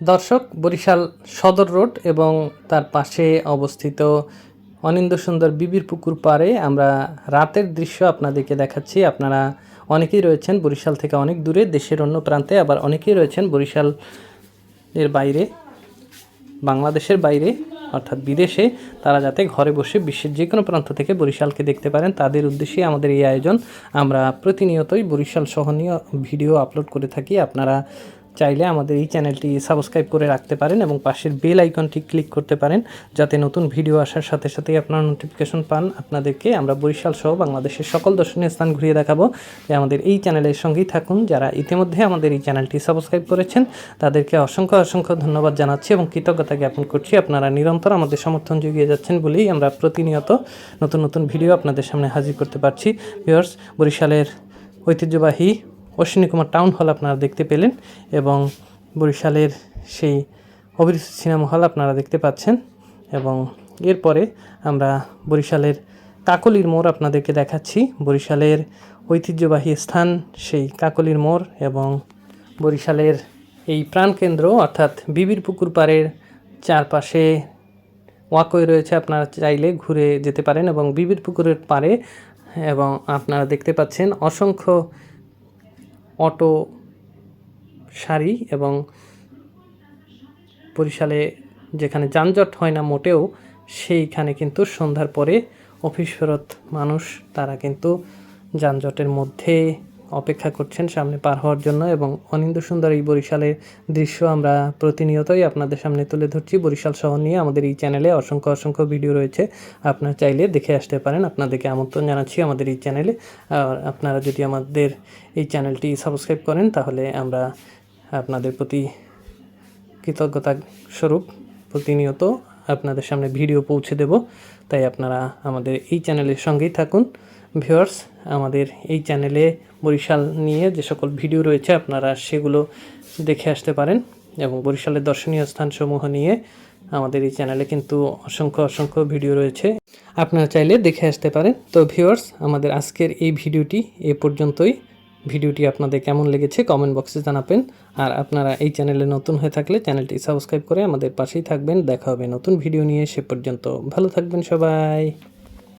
দর্শক, বরিশাল সদর রোড এবং তার পাশে অবস্থিত অনিন্দ সুন্দর বিবির পুকুর পাড়ে আমরা রাতের দৃশ্য আপনাদেরকে দেখাচ্ছি। আপনারা অনেকেই রয়েছেন বরিশাল থেকে অনেক দূরে, দেশের অন্য প্রান্তে আবার অনেকেই রয়েছেন বরিশাল এর বাইরে, বাংলাদেশের বাইরে, অর্থাৎ বিদেশে। তারা যাতে ঘরে বসে বিশ্বের যে কোনো প্রান্ত থেকে বরিশালকে দেখতে পারেন, তাদের উদ্দেশ্যে আমাদের এই আয়োজন। আমরা প্রতিনিয়তই বরিশাল সহনীয় ভিডিও আপলোড করে থাকি। আপনারা চাইলে আমাদের এই চ্যানেলটি সাবস্ক্রাইব করে রাখতে পারেন এবং পাশের বেল আইকনটি ক্লিক করতে পারেন যাতে নতুন ভিডিও আসার সাথে সাথেই আপনারা নোটিফিকেশন পান। আপনাদেরকে আমরা বরিশাল সহ বাংলাদেশের সকল দর্শনীয় স্থান ঘুরিয়ে দেখাবো। তাই আমাদের এই চ্যানেলের সঙ্গেই থাকুন। যারা ইতিমধ্যে আমাদের এই চ্যানেলটি সাবস্ক্রাইব করেছেন, তাদেরকে অসংখ্য অসংখ্য ধন্যবাদ জানাচ্ছি এবং কৃতজ্ঞতা জ্ঞাপন করছি। আপনারা নিরন্তর আমাদের সমর্থন জুগিয়ে যাচ্ছেন বলেই আমরা প্রতিনিয়ত নতুন নতুন ভিডিও আপনাদের সামনে হাজির করতে পারছি। ভিউয়ার্স, বরিশালের ঐতিহ্যবাহী অশ্বিনী কুমার টাউন হল আপনারা দেখতে পেলেন এবং বরিশালের সেই অভিরুচি সিনেমা হল আপনারা দেখতে পাচ্ছেন এবং এরপরে আমরা বরিশালের কাকলির মোড় আপনাদেরকে দেখাচ্ছি। বরিশালের ঐতিহ্যবাহী স্থান সেই কাকলির মোড় এবং বরিশালের এই প্রাণকেন্দ্র অর্থাৎ বিবির পুকুর পাড়ের চারপাশে ওয়াকওয়ে রয়েছে, আপনারা চাইলে ঘুরে যেতে পারেন এবং বিবির পুকুরের পাড়ে এবং আপনারা দেখতে পাচ্ছেন অসংখ্য অটো সারি এবং বরিশালে যেখানে যানজট হয় না মোটেও, সেইখানে কিন্তু সন্ধ্যার পরে অফিস ফেরত মানুষ, তারা কিন্তু যানজটের মধ্যে অপেক্ষা করছেন সামনে পার হওয়ার জন্য এবং অনিন্দ সুন্দর এই বরিশালের দৃশ্য আমরা প্রতিনিয়তই আপনাদের সামনে তুলে ধরছি। বরিশাল শহর নিয়ে আমাদের এই চ্যানেলে অসংখ্য অসংখ্য ভিডিও রয়েছে। আপনারা চাইলে দেখে আসতে পারেন, আপনাদেরকে আমন্ত্রণ জানাচ্ছি আমাদের এই চ্যানেলে আর আপনারা যদি আমাদের এই চ্যানেলটি সাবস্ক্রাইব করেন, তাহলে আমরা আপনাদের প্রতি কৃতজ্ঞতা স্বরূপ প্রতিনিয়ত আপনাদের সামনে ভিডিও পৌঁছে দেব। তাই আপনারা আমাদের এই চ্যানেলের সঙ্গেই থাকুন। ভিউয়ার্স, আমাদের এই চ্যানেলে বরিশাল নিয়ে যে সকল ভিডিও রয়েছে, আপনারা সেগুলো দেখে আসতে পারেন এবং বরিশালের দর্শনীয় স্থানসমূহ নিয়ে আমাদের এই চ্যানেলে কিন্তু অসংখ্য অসংখ্য ভিডিও রয়েছে। আপনারা চাইলে দেখে আসতে পারেন। তো ভিউয়ার্স, আমাদের আজকের এই ভিডিওটি এ পর্যন্তই। ভিডিওটি আপনাদের কেমন লেগেছে কমেন্ট বক্সে জানাবেন। আর আপনারা এই চ্যানেলে নতুন হয়ে থাকলে চ্যানেলটি সাবস্ক্রাইব করে আমাদের পাশেই থাকবেন। দেখা হবে নতুন ভিডিও নিয়ে সে পর্যন্ত। ভালো থাকবেন সবাই।